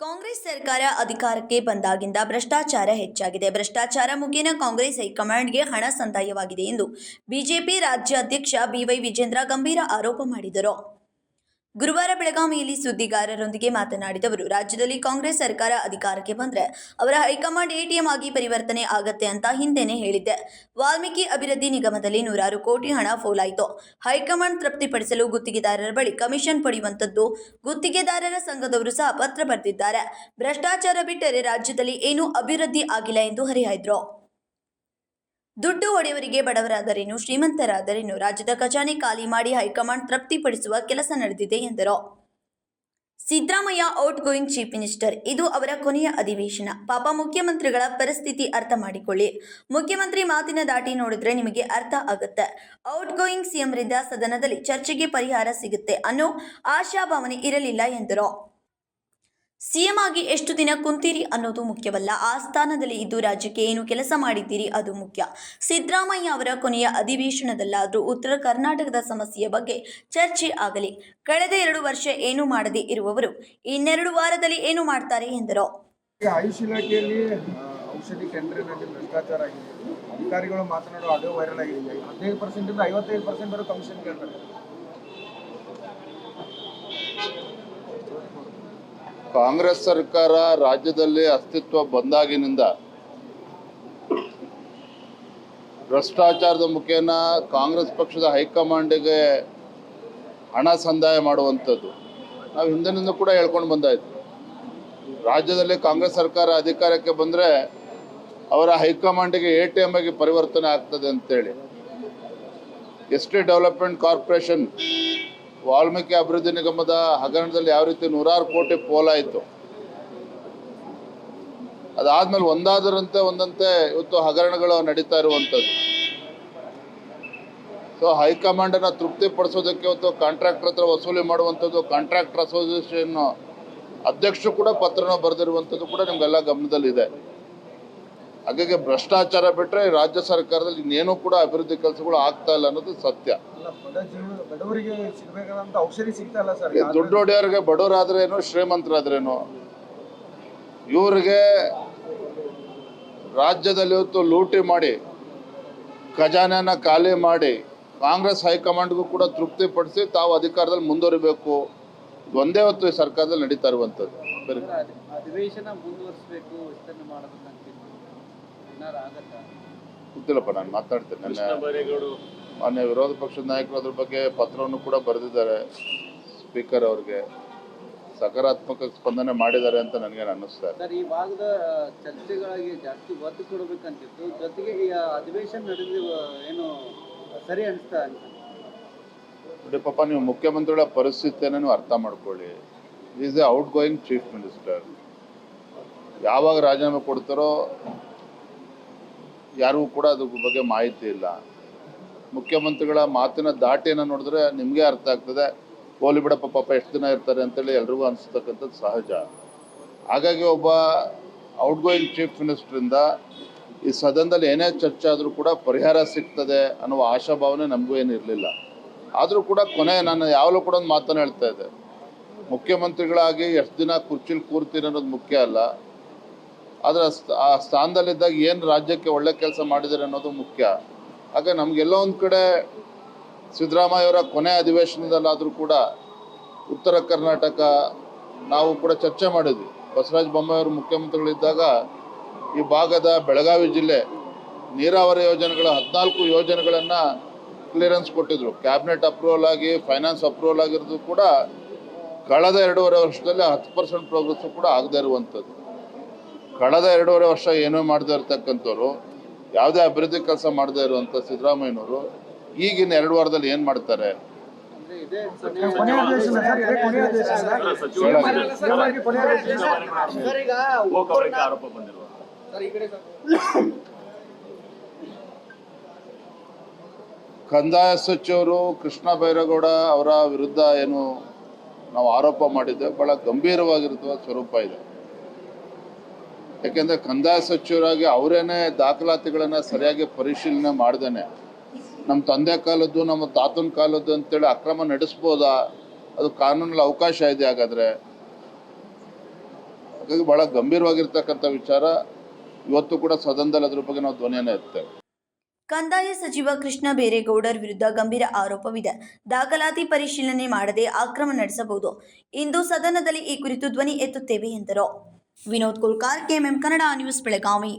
ಕಾಂಗ್ರೆಸ್ ಸರ್ಕಾರ ಅಧಿಕಾರಕ್ಕೆ ಬಂದಾಗಿಂದ ಭ್ರಷ್ಟಾಚಾರ ಹೆಚ್ಚಾಗಿದೆ. ಭ್ರಷ್ಟಾಚಾರ ಮುಖೇನ ಕಾಂಗ್ರೆಸ್ ಹೈಕಮಾಂಡ್ಗೆ ಹಣ ಸಂದಾಯವಾಗಿದೆ ಎಂದು ಬಿಜೆಪಿ ರಾಜ್ಯಾಧ್ಯಕ್ಷ ಬಿವೈ ವಿಜೇಂದ್ರ ಗಂಭೀರ ಆರೋಪ ಮಾಡಿದರು. ಗುರುವಾರ ಬೆಳಗಾವಿಯಲ್ಲಿ ಸುದ್ದಿಗಾರರೊಂದಿಗೆ ಮಾತನಾಡಿದವರು ರಾಜ್ಯದಲ್ಲಿ ಕಾಂಗ್ರೆಸ್ ಸರ್ಕಾರ ಅಧಿಕಾರಕ್ಕೆ ಬಂದರೆ ಅವರ ಹೈಕಮಾಂಡ್ ಎಟಿಎಂ ಆಗಿ ಪರಿವರ್ತನೆ ಆಗತ್ತೆ ಅಂತ ಹಿಂದೆನೆ ಹೇಳಿದ್ದೆ. ವಾಲ್ಮೀಕಿ ಅಭಿವೃದ್ಧಿ ನಿಗಮದಲ್ಲಿ ನೂರಾರು ಕೋಟಿ ಹಣ ಫೋಲಾಯಿತು. ಹೈಕಮಾಂಡ್ ತೃಪ್ತಿಪಡಿಸಲು ಗುತ್ತಿಗೆದಾರರ ಬಳಿ ಕಮಿಷನ್ ಪಡೆಯುವಂತದ್ದು ಗುತ್ತಿಗೆದಾರರ ಸಂಘದವರು ಸಹ ಪತ್ರ ಬರೆದಿದ್ದಾರೆ. ಭ್ರಷ್ಟಾಚಾರ ಬಿಟ್ಟರೆ ರಾಜ್ಯದಲ್ಲಿ ಏನೂ ಅಭಿವೃದ್ಧಿ ಆಗಿಲ್ಲ ಎಂದು ಹರಿಹಾಯ್ದರು. ದುಡ್ಡು ಒಡೆಯವರಿಗೆ ಬಡವರಾದರೇನು, ಶ್ರೀಮಂತರಾದರೇನು? ರಾಜ್ಯದ ಖಜಾನೆ ಖಾಲಿ ಮಾಡಿ ಹೈಕಮಾಂಡ್ ತೃಪ್ತಿಪಡಿಸುವ ಕೆಲಸ ನಡೆದಿದೆ ಎಂದರು. Siddaramaiah outgoing chief minister. ಇದು ಅವರ ಕೊನೆಯ ಅಧಿವೇಶನ. ಪಾಪ ಮುಖ್ಯಮಂತ್ರಿಗಳ ಪರಿಸ್ಥಿತಿ ಅರ್ಥ ಮಾಡಿಕೊಳ್ಳಿ. ಮುಖ್ಯಮಂತ್ರಿ ಮಾತಿನ ದಾಟಿ ನೋಡಿದ್ರೆ ನಿಮಗೆ ಅರ್ಥ ಆಗುತ್ತೆ. ಔಟ್ ಗೋಯಿಂಗ್ ಸಿಎಂರಿಂದ ಸದನದಲ್ಲಿ ಚರ್ಚೆಗೆ ಪರಿಹಾರ ಸಿಗುತ್ತೆ ಅನ್ನೋ ಆಶಾಭಾವನೆ ಇರಲಿಲ್ಲ ಎಂದರು. ಸಿಎಂ ಆಗಿ ಎಷ್ಟು ದಿನ ಕುಂತೀರಿ ಅನ್ನೋದು ಮುಖ್ಯವಲ್ಲ. ಆ ಸ್ಥಾನದಲ್ಲಿ ಇದ್ದು ರಾಜ್ಯಕ್ಕೆ ಏನು ಕೆಲಸ ಮಾಡಿದ್ದೀರಿ ಅದು ಮುಖ್ಯ. ಸಿದ್ದರಾಮಯ್ಯ ಅವರ ಕೊನೆಯ ಅಧಿವೇಶನದಲ್ಲಾದರೂ ಉತ್ತರ ಕರ್ನಾಟಕದ ಸಮಸ್ಯೆಯ ಬಗ್ಗೆ ಚರ್ಚೆ ಆಗಲಿ. ಕಳೆದ ಎರಡು ವರ್ಷ ಏನು ಮಾಡದೆ ಇರುವವರು ಇನ್ನೆರಡು ವಾರದಲ್ಲಿ ಏನು ಮಾಡ್ತಾರೆ ಎಂದರು. ಆಯುಷ್ ಇಲಾಖೆಯಲ್ಲಿ ಔಷಧಿ ಟೆಂಡರ್ನಲ್ಲಿ ಭ್ರಷ್ಟಾಚಾರ ಆಗಿದೆ. ಅಧಿಕಾರಿಗಳು ಮಾತನಾಡುವ ಅದೇ ವೈರಲ್ ಆಗಿದೆ. ಹದಿನೈದು ಪರ್ಸೆಂಟ್ ಇಂದ ಐವತ್ತೈದು ಪರ್ಸೆಂಟ್ ಕಮಿಷನ್ ಕೇಳ್ತಾರೆ. ಕಾಂಗ್ರೆಸ್ ಸರ್ಕಾರ ರಾಜ್ಯದಲ್ಲಿ ಅಸ್ತಿತ್ವ ಬಂದಾಗಿನಿಂದ ಭ್ರಷ್ಟಾಚಾರದ ಮುಖೇನ ಕಾಂಗ್ರೆಸ್ ಪಕ್ಷದ ಹೈಕಮಾಂಡಿಗೆ ಹಣ ಸಂದಾಯ ಮಾಡುವಂಥದ್ದು. ನಾವು ಹಿಂದಿನಿಂದ ಕೂಡ ಹೇಳ್ಕೊಂಡು ಬಂದಾಯ್ತು ರಾಜ್ಯದಲ್ಲಿ ಕಾಂಗ್ರೆಸ್ ಸರ್ಕಾರ ಅಧಿಕಾರಕ್ಕೆ ಬಂದರೆ ಅವರ ಹೈಕಮಾಂಡಿಗೆ ಎ ಟಿ ಎಂ ಆಗಿ ಪರಿವರ್ತನೆ ಆಗ್ತದೆ ಅಂತೇಳಿ. ಎಸ್ಟೇಟ್ ಡೆವಲಪ್ಮೆಂಟ್ ಕಾರ್ಪೊರೇಷನ್ ವಾಲ್ಮೀಕಿ ಅಭಿವೃದ್ಧಿ ನಿಗಮದ ಹಗರಣದಲ್ಲಿ ಯಾವ ರೀತಿ ನೂರಾರು ಕೋಟಿ ಪೋಲಾಯಿತು. ಅದಾದ್ಮೇಲೆ ಒಂದಾದರಂತೆ ಒಂದಂತೆ ಇವತ್ತು ಹಗರಣಗಳು ನಡೀತಾ ಇರುವಂಥದ್ದು. ಸೊ ಹೈಕಮಾಂಡನ್ನು ತೃಪ್ತಿ ಪಡಿಸೋದಕ್ಕೆ ಇವತ್ತು ಕಾಂಟ್ರಾಕ್ಟರ್ ಹತ್ರ ವಸೂಲಿ ಮಾಡುವಂಥದ್ದು, ಕಾಂಟ್ರಾಕ್ಟರ್ ಅಸೋಸಿಯೇಷನ್ ಅಧ್ಯಕ್ಷರು ಕೂಡ ಪತ್ರನ ಬರೆದಿರುವಂಥದ್ದು ಕೂಡ ನಿಮಗೆಲ್ಲ ಗಮನದಲ್ಲಿದೆ. ಹಾಗಾಗಿ ಭ್ರಷ್ಟಾಚಾರ ಬಿಟ್ಟರೆ ರಾಜ್ಯ ಸರ್ಕಾರದಲ್ಲಿ ಇನ್ನೇನೂ ಕೂಡ ಅಭಿವೃದ್ಧಿ ಕೆಲಸಗಳು ಆಗ್ತಾ ಇಲ್ಲ ಅನ್ನೋದು ಸತ್ಯ. ಅಲ್ಲ ಬಡ ಜೀವ ಬಡವರಿಗೆ ಸಿಗ್ಬೇಕಾದಂತ ಔಷಧಿ ಸಿಗ್ತಾ ಇಲ್ಲ ಸರ್. ಈ ದುಡ್ಡು ಹೊಡೆಯೋರಿಗೆ ಬಡವರಾದ್ರೇನು ಶ್ರೀಮಂತರಾದ್ರೇನು? ಇವ್ರಿಗೆ ರಾಜ್ಯದಲ್ಲಿ ಇವತ್ತು ಲೂಟಿ ಮಾಡಿ ಖಜಾನೆನ ಖಾಲಿ ಮಾಡಿ ಕಾಂಗ್ರೆಸ್ ಹೈಕಮಾಂಡ್ಗೂ ಕೂಡ ತೃಪ್ತಿಪಡಿಸಿ ತಾವು ಅಧಿಕಾರದಲ್ಲಿ ಮುಂದುವರಿಬೇಕು. ಒಂದೇ ಹೊತ್ತು ಈ ಸರ್ಕಾರದಲ್ಲಿ ನಡೀತಾ ಇರುವಂಥದ್ದು. ಗೊತ್ತಿಲ್ಲಪ್ಪ ನಾನು ಮಾತಾಡ್ತೇನೆ. ನನ್ನ ಮಾನ್ಯ ವಿರೋಧ ಪಕ್ಷದ ನಾಯಕರು ಅದ್ರ ಬಗ್ಗೆ ಪತ್ರವನ್ನು ಕೂಡ ಬರೆದಿದ್ದಾರೆ. ಸ್ಪೀಕರ್ ಅವ್ರಿಗೆ ಸಕಾರಾತ್ಮಕ ಸ್ಪಂದನೆ ಮಾಡಿದ್ದಾರೆ ಅಂತ ನನಗೆ ಅನ್ನಿಸ್ತಾ ಇದೆ. ಸರ್ ಈ ಭಾಗದ ಚರ್ಚೆಗಳಿಗೆ ಜಾಸ್ತಿ ಒತ್ತು ಕೊಡಬೇಕಂತಿತ್ತು. ಜೊತೆಗೆ ಈ ಅಧಿವೇಶನ ನಡೆದು ಏನು ಸರಿ ಅನಿಸ್ತಾ ಅಂತ. ನೋಡಿ ಪಾಪ ನೀವು ಮುಖ್ಯಮಂತ್ರಿಗಳ ಪರಿಸ್ಥಿತಿಯನ್ನು ನೀವು ಅರ್ಥ ಮಾಡ್ಕೊಳ್ಳಿ. Is a outgoing chief minister ಯಾವಾಗ ರಾಜೀನಾಮೆ ಕೊಡ್ತಾರೋ ಯಾರಿಗೂ ಕೂಡ ಅದ್ರ ಬಗ್ಗೆ ಮಾಹಿತಿ ಇಲ್ಲ. ಮುಖ್ಯಮಂತ್ರಿಗಳ ಮಾತಿನ ದಾಟಿಯನ್ನು ನೋಡಿದ್ರೆ ನಿಮಗೆ ಅರ್ಥ ಆಗ್ತದೆ, ಹೋಲಿ ಬಿಡಪ್ಪ, ಪಾಪ ಎಷ್ಟು ದಿನ ಇರ್ತಾರೆ ಅಂತೇಳಿ ಎಲ್ರಿಗೂ ಅನಿಸ್ತಕ್ಕಂಥದ್ದು ಸಹಜ. ಹಾಗಾಗಿ ಒಬ್ಬ ಔಟ್ ಗೋಯಿಂಗ್ ಚೀಫ್ ಮಿನಿಸ್ಟ್ರಿಂದ ಈ ಸದನದಲ್ಲಿ ಏನೇ ಚರ್ಚೆ ಆದರೂ ಕೂಡ ಪರಿಹಾರ ಸಿಗ್ತದೆ ಅನ್ನುವ ಆಶಾಭಾವನೆ ನಮಗೂ ಏನು ಇರಲಿಲ್ಲ. ಆದರೂ ಕೂಡ ಕೊನೆ ನಾನು ಯಾವಾಗಲೂ ಕೂಡ ಒಂದು ಮಾತನ್ನು ಹೇಳ್ತಾ ಇದ್ದೆ. ಮುಖ್ಯಮಂತ್ರಿಗಳಾಗಿ ಎಷ್ಟು ದಿನ ಕುರ್ಚಿಲಿ ಕೂರ್ತೀನಿ ಅನ್ನೋದು ಮುಖ್ಯ ಅಲ್ಲ. ಆದರೆ ಆ ಸ್ಥಾನದಲ್ಲಿದ್ದಾಗ ಏನು ರಾಜ್ಯಕ್ಕೆ ಒಳ್ಳೆ ಕೆಲಸ ಮಾಡಿದ್ದಾರೆ ಅನ್ನೋದು ಮುಖ್ಯ. ಹಾಗೆ ನಮಗೆಲ್ಲೋ ಒಂದು ಕಡೆ ಸಿದ್ದರಾಮಯ್ಯವರ ಕೊನೆ ಅಧಿವೇಶನದಲ್ಲಾದರೂ ಕೂಡ ಉತ್ತರ ಕರ್ನಾಟಕ ನಾವು ಕೂಡ ಚರ್ಚೆ ಮಾಡಿದ್ವಿ. ಬಸವರಾಜ ಬೊಮ್ಮಾಯಿಯವರು ಮುಖ್ಯಮಂತ್ರಿಗಳಿದ್ದಾಗ ಈ ಭಾಗದ ಬೆಳಗಾವಿ ಜಿಲ್ಲೆ ನೀರಾವರಿ ಯೋಜನೆಗಳ ಹದಿನಾಲ್ಕು ಯೋಜನೆಗಳನ್ನು ಕ್ಲಿಯರೆನ್ಸ್ ಕೊಟ್ಟಿದ್ರು. ಕ್ಯಾಬಿನೆಟ್ ಅಪ್ರೂವಲ್ ಆಗಿ, ಫೈನಾನ್ಸ್ ಅಪ್ರೂವಲ್ ಆಗಿರೋದು ಕೂಡ ಕಳೆದ ಎರಡೂವರೆ ವರ್ಷದಲ್ಲಿ ಹತ್ತು ಪರ್ಸೆಂಟ್ ಪ್ರೋಗ್ರೆಸ್ ಕೂಡ ಆಗದೇ ಇರುವಂಥದ್ದು. ಕಳೆದ ಎರಡೂವರೆ ವರ್ಷ ಏನೋ ಮಾಡದೇ ಇರತಕ್ಕಂಥವ್ರು, ಯಾವುದೇ ಅಭಿವೃದ್ಧಿ ಕೆಲಸ ಮಾಡದೇ ಇರುವಂಥ ಸಿದ್ದರಾಮಯ್ಯನವರು ಈಗಿನ ಎರಡು ವಾರದಲ್ಲಿ ಏನು ಮಾಡ್ತಾರೆ? ಕಂದಾಯ ಸಚಿವರು ಕೃಷ್ಣ ಬೈರೇಗೌಡ ಅವರ ವಿರುದ್ಧ ಏನು ನಾವು ಆರೋಪ ಮಾಡಿದ್ದೆ. ಬಹಳ ಗಂಭೀರವಾಗಿರುವ ಸ್ವರೂಪ ಇದೆ. ಯಾಕೆಂದ್ರೆ ಕಂದಾಯ ಸಚಿವರಾಗಿ ಅವರೇನೆ ದಾಖಲಾತಿಗಳನ್ನು ಸರಿಯಾಗಿ ಪರಿಶೀಲನೆ ಮಾಡ್ದೇನೆ. ನಮ್ಮ ತಂದೆ ಕಾಲದ್ದು, ನಮ್ಮ ತಾತನ ಕಾಲದ್ದು ಅಂತೇಳಿ ಅಕ್ರಮ ನಡೆಸ್ಬೋದಾ? ಅದು ಕಾನೂನಲ್ಲಿ ಅವಕಾಶ ಇದೆ ಹಾಗಾದ್ರೆ. ಹಾಗಾಗಿ ಭಾಳ ಗಂಭೀರವಾಗಿರ್ತಕ್ಕಂಥ ವಿಚಾರ. ಇವತ್ತು ಕೂಡ ಸದನದಲ್ಲಿ ಅದ್ರ ಬಗ್ಗೆ ನಾವು ಧ್ವನಿಯನ್ನು ಎತ್ತೇವೆ. ಕಂದಾಯ ಸಚಿವ ಕೃಷ್ಣ ಬೇರೇಗೌಡರ್ ವಿರುದ್ಧ ಗಂಭೀರ ಆರೋಪವಿದೆ. ದಾಖಲಾತಿ ಪರಿಶೀಲನೆ ಮಾಡದೆ ಆಕ್ರಮ ನಡೆಸಬಹುದು. ಇಂದು ಸದನದಲ್ಲಿ ಈ ಕುರಿತು ಧ್ವನಿ ಎತ್ತುತ್ತೇವೆ ಎಂದರು. Vinod Kulkar KMM Kannada news Belagavi